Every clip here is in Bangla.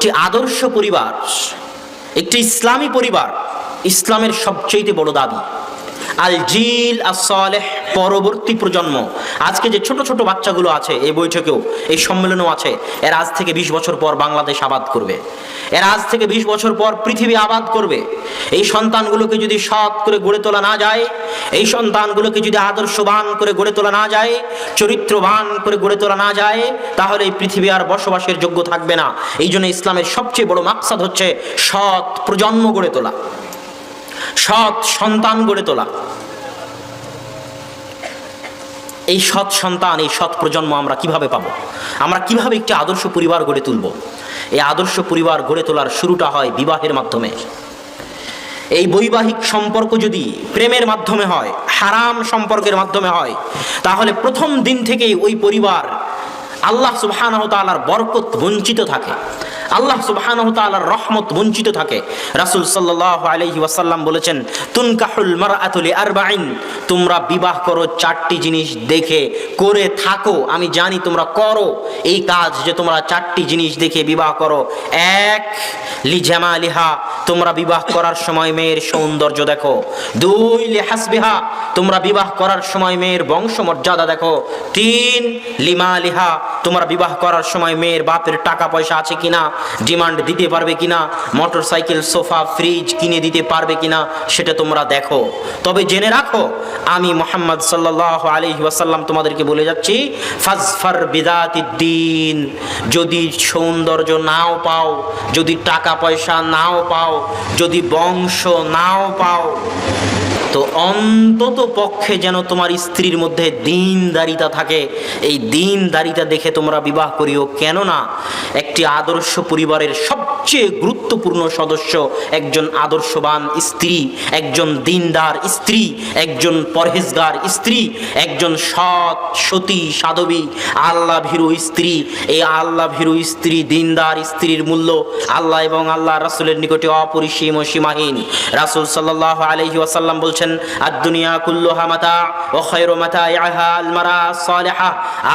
একটি আদর্শ পরিবার একটি ইসলামী পরিবার ইসলামের সবচেয়ে বড় দাবি। আল জিল আসলেহ পরবর্তী প্রজন্ম। আজকে যে ছোট ছোট বাচ্চাগুলো আছে এই বৈঠকেও, এই সম্মেলনেও আছে, এর আজ থেকে বিশ বছর পর বাংলাদেশ আবাদ করবে। এর আজ থেকে বিশ বছর পর পৃথিবী আবাদ করবে। এই সন্তানগুলোকে যদি সৎ করে গড়ে তোলা না যায়, এই সন্তানগুলোকে যদি আদর্শবান করে গড়ে তোলা না যায়, চরিত্রবান করে গড়ে তোলা না যায়, তাহলে এই পৃথিবী আর বসবাসের যোগ্য থাকবে না। এই জন্য ইসলামের সবচেয়ে বড় মাকসাদ হচ্ছে সৎ প্রজন্ম গড়ে তোলা। সৎ সন্তান গড়ে তোলা। এই সৎ সন্তান, এই সৎ প্রজন্ম আমরা কীভাবে পাবো? আমরা কীভাবে একটি আদর্শ পরিবার গড়ে তুলব? এই আদর্শ পরিবার গড়ে তোলার শুরুটা হয় বিবাহের মাধ্যমে। এই বৈবাহিক সম্পর্ক যদি প্রেমের মাধ্যমে হয়, হারাম সম্পর্কের মাধ্যমে হয়, তাহলে প্রথম দিন থেকেই ওই পরিবার আল্লাহ তাআলার বরকত বঞ্চিত থাকে। আল্লাহ সুবহানাহু তাআলার রহমত বঞ্চিত থাকে। রাসূল সাল্লাল্লাহু আলাইহি ওয়াসাল্লাম বলেছেন, তুনকাহুল মারআতু লিআরবাইন তোমরা বিবাহ করো চারটি জিনিস দেখে, করে থাকো, আমি জানি তোমরা করো। এই কাজ যে তোমরা চারটি জিনিস দেখে বিবাহ করো, এক, লিজামালিহা, তোমরা বিবাহ করার সময় মেয়ের সৌন্দর্য দেখো। দুই, লিহাসবিহা, তোমরা বিবাহ করার সময় মেয়ের বংশমর্যাদা দেখো। তিন, লিমালিহা, তোমরা বিবাহ করার সময় মেয়ের বাপের টাকা পয়সা আছে কিনা ডিমান্ড দিতে পারবে কিনা? মোটর সাইকেল সোফা, ফ্রিজ কিনে দিতে পারবে কিনা? সেটা তোমরা দেখো। তবে জেনে রাখো, আমি মোহাম্মদ সাল্লাহ আলহি ওয়াসাল্লাম তোমাদেরকে বলে যাচ্ছি, ফাজফার বিদাতিদ্দিন যদি সৌন্দর্য নাও পাও, যদি টাকা পয়সা নাও পাও, যদি বংশ নাও পাও তো অন্তত পক্ষে যেন তোমার স্ত্রীর মধ্যে দিনদারিতা থাকে। এই দিনদারিতা দেখে তোমরা বিবাহ করিও। কেননা একটি আদর্শ পরিবারের সবচেয়ে গুরুত্বপূর্ণ সদস্য একজন আদর্শবান স্ত্রী, একজন দিনদার স্ত্রী, একজন পরহেজগার স্ত্রী, একজন সৎ, সতী, সাধবী আল্লাহ ভীরু স্ত্রী। এই আল্লাহ ভীরু স্ত্রী দিনদার স্ত্রীর মূল্য আল্লাহ এবং আল্লাহ রাসুলের নিকটে অপরিসীম সীমাহীন। রাসুল সাল্লাহ আলহি ওয়াসাল্লাম বলছেন আর দুনিয়া কুল্লুহা মাতা ও খৈর মাতা ইয়াহা আলমারা সালেহা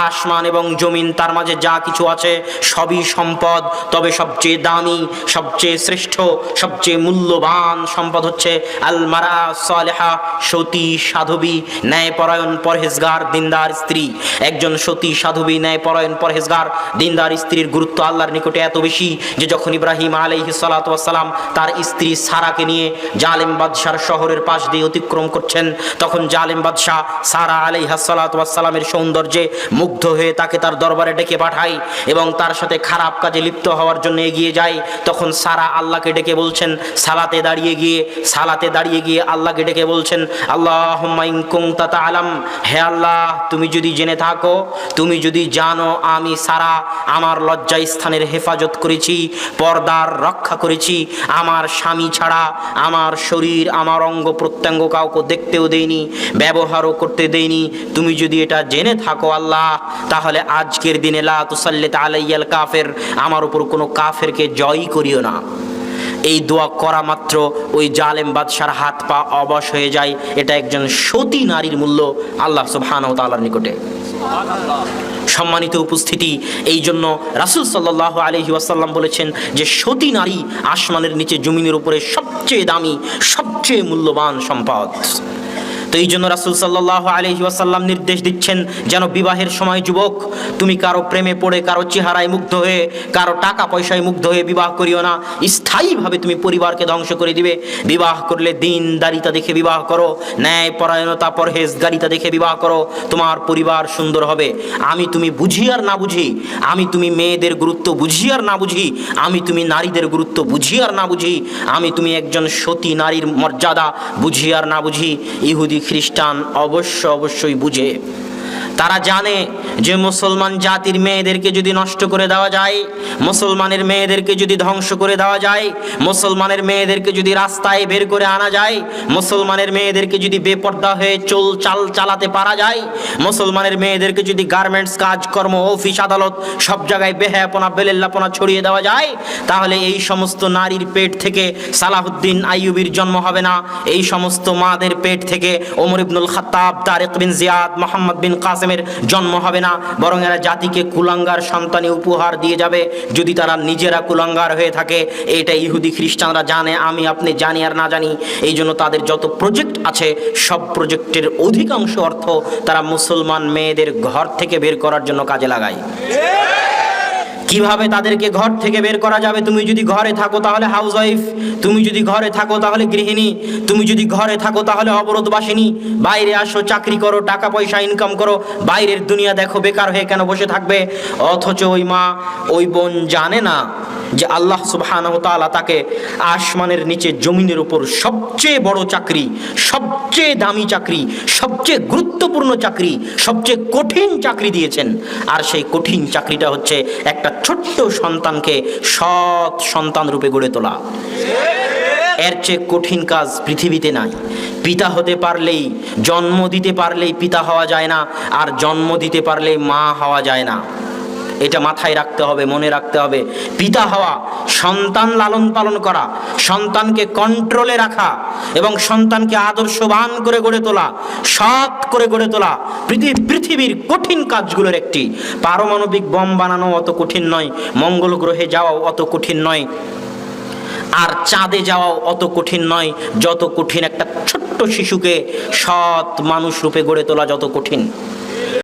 আসমান এবং জমিন তার মাঝে যা কিছু আছে সবই সম্পদ, তবে সবচেয়ে দামি, সবচেয়ে শ্রেষ্ঠ, সবচেয়ে মূল্যবান সম্পদ হচ্ছে আলমারা সালেহা সতী সাধবী, ন্যায়পরায়ণ পরহেজগার, দিনদার স্ত্রী। একজন সতী সাধবী, ন্যায়পরায়ণ পরহেজগার, দিনদার স্ত্রীর গুরুত্ব আল্লাহর নিকটে এত বেশি যে যখন ইব্রাহিম সালাম তার স্ত্রী সারাকে নিয়ে জালেম বাদশার শহরের পাশ দিয়ে অতিক্রম করছেন। তখন জালেম বাদশাহ সারা আলাইহা সালামের সৌন্দর্যে মুগ্ধ হয়ে তাকে তার দরবারে ডেকে পাঠায় এবং তার সাথে খারাপ কাজে লিপ্ত হওয়ার জন্য এগিয়ে যায়। তখন সারা আল্লাহকে ডেকে বলছেন, সালাতে দাঁড়িয়ে গিয়ে, সালাতে দাঁড়িয়ে গিয়ে আল্লাহকে ডেকে বলছেন আল্লাহ আলাম হে আল্লাহ, তুমি যদি জেনে থাকো, তুমি যদি জানো, আমি সারা আমার লজ্জা স্থানের হেফাজত করেছি, পর্দার রক্ষা করেছি, আমার স্বামী ছাড়া আমার শরীর, আমার অঙ্গ প্রত্যঙ্গ কাউকে দেখতেও দেইনি, ব্যবহারও করতে দেইনি। তুমি যদি এটা জেনে থাকো আল্লাহ, তাহলে আজকের দিনে লা তুসাল্লিত আলাইয়াল কাফের, আমার উপর কোনো কাফেরকে জয়ই করিও না। এই দোয়া করা মাত্র ওই জালেম বাদশার হাত পা অবশ হয়ে যায়, এটা একজন সতী নারীর মূল্য আল্লাহ সুবহানাহু ওয়া তাআলার নিকটে। সম্মানিত উপস্থিতি। এই জন্য রাসুল সাল্লাহ আলহি ওয়াসাল্লাম বলেছেন যে, সতী নারী আসমানের নিচে জমিনের উপরে সবচেয়ে দামি, সবচেয়ে মূল্যবান সম্পদ। তো এই জন্য রাসুল সাল্লাহ আলহি ওয়াসাল্লাম নির্দেশ দিচ্ছেন, যেন বিবাহের সময় যুবক, তুমি কারও প্রেমে পড়ে, কারও চেহারায় মুগ্ধ হয়ে, কারও টাকা পয়সায় মুগ্ধ হয়ে বিবাহ করিও না। স্থায়ীভাবে তুমি পরিবারকে ধ্বংস করে দিবে। বিবাহ করলে দিন দারিতা দেখে বিবাহ করো ন্যায় পরায়ণতা পরহেজগারিতা দেখে বিবাহ করো, তোমার পরিবার সুন্দর হবে। আমি তুমি বুঝি আর না বুঝি, আমি তুমি মেয়েদের গুরুত্ব বুঝি আর না বুঝি, আমি তুমি নারীদের গুরুত্ব বুঝি আর না বুঝি, আমি তুমি একজন সতী নারীর মর্যাদা বুঝি আর না বুঝি। ইহুদি খ্রিস্টান অবশ্য অবশ্যই বুঝে। তারা জানে যে মুসলমান জাতির মেয়েদেরকে যদি নষ্ট করে দেওয়া যায়, মুসলমানের মেয়েদেরকে যদি ধ্বংস করে দেওয়া যায়, মুসলমানের মেয়েদেরকে যদি রাস্তায় বের করে আনা যায়, মুসলমানের মেয়েদেরকে যদি বেপর্দা হয়ে চল চাল চালাতে পারা যায়, মুসলমানের মেয়েদেরকে যদি গার্মেন্টস কাজকর্ম অফিস, আদালত সব জায়গায় বেহায়াপনা, বেলেল্লাপনা ছড়িয়ে দেওয়া যায়, তাহলে এই সমস্ত নারীর পেট থেকে সালাহুদ্দিন আইয়ুবির জন্ম হবে না। এই সমস্ত মাদের পেট থেকে ওমর ইবনুল খাত্তাব, তারেক বিন জিয়াদ, মোহাম্মদ বিন কাসেম কাসেমের জন্ম হবে না, বরং এরা জাতিকে কুলাঙ্গার সন্তানে উপহার দিয়ে যাবে। যদি তারা নিজেরা কুলাঙ্গার হয়ে থাকে এটা ইহুদি খ্রিস্টানরা জানে, আমি, আপনি জানি আর না জানি। এই জন্য তাদের যত প্রজেক্ট আছে, সব প্রজেক্টের অধিকাংশ অর্থ তারা মুসলমান মেয়েদের ঘর থেকে বের করার জন্য কাজে লাগায়। কীভাবে তাদেরকে ঘর থেকে বের করা যাবে? তুমি যদি ঘরে থাকো তাহলে হাউস ওয়াইফ তুমি যদি ঘরে থাকো তাহলে গৃহিণী, তুমি যদি ঘরে থাকো তাহলে অবরোধবাসিনী। বাইরে আসো, চাকরি করো, টাকা পয়সা ইনকাম করো। বাইরের দুনিয়া দেখো বেকার হয়ে কেন বসে থাকবে? অথচ ওই মা, ওই বোন জানে না যে আল্লাহ সুবহানাহু তাকে আসমানের নিচে জমিনের উপর সবচেয়ে বড় চাকরি, সবচেয়ে দামি চাকরি, সবচেয়ে গুরুত্বপূর্ণ চাকরি, সবচেয়ে কঠিন চাকরি দিয়েছেন। আর সেই কঠিন চাকরিটা হচ্ছে একটা ছোট্ট সন্তানকে সৎ সন্তান রূপে গড়ে তোলা। এর চেয়ে কঠিন কাজ পৃথিবীতে নাই। পিতা হতে পারলেই, জন্ম দিতে পারলেই পিতা হওয়া যায় না, আর জন্ম দিতে পারলেই মা হওয়া যায় না। এটা মাথায় রাখতে হবে, মনে রাখতে হবে। পিতা হওয়া, সন্তান লালন পালন করা, সন্তানকে কন্ট্রোলে রাখা এবং সন্তানকে আদর্শবান করে গড়ে তোলা, সৎ করে গড়ে তোলা পৃথিবীর কঠিন কাজগুলোর একটি। পারমাণবিক বম বানানো অত কঠিন নয়, মঙ্গল গ্রহে যাওয়াও অত কঠিন নয়, আর চাঁদে যাওয়াও অত কঠিন নয়, যত কঠিন একটা ছোট্ট শিশুকে সৎ মানুষ রূপে গড়ে তোলা যত কঠিন।